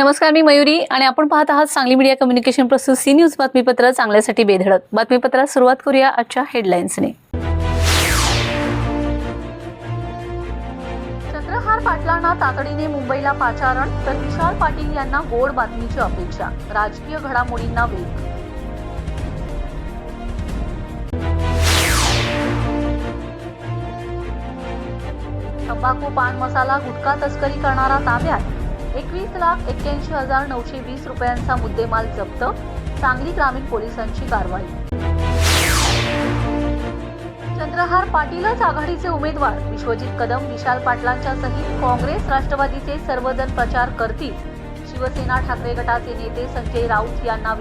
नमस्कार मी मयुरी आणि आपण पाहत आहात सांगली मीडिया कम्युनिकेशन प्रस्तुत सी न्यूज बातमीपत्र चांगल्यासाठी बेधडक. बातमीपत्रात सुरुवात करूया आजच्या हेडलाईन्सने. चंद्रहार पाटलांना तातडीने मुंबईला पाचारण तर विशाल पाटील यांना गोड बातमीची अपेक्षा राजकीय घडामोडींना वेग. तंबाखू पान मसाला गुटखा तस्करी करणारा ताब्यात? एकवीस लाख एक्क्याऐंशी हजार नऊशे वीस रुपयांचा मुद्देमाल जप्त. सांगली ग्रामीण पोलिसांची कारवाई. चंद्रहार पाटीलच आघाडीचे उमेदवार. विश्वजित कदम विशाल पाटलांच्या सहित काँग्रेस राष्ट्रवादीचे सर्वजण प्रचार करतील. शिवसेना ठाकरे गटाचे नेते संजय राऊत यांना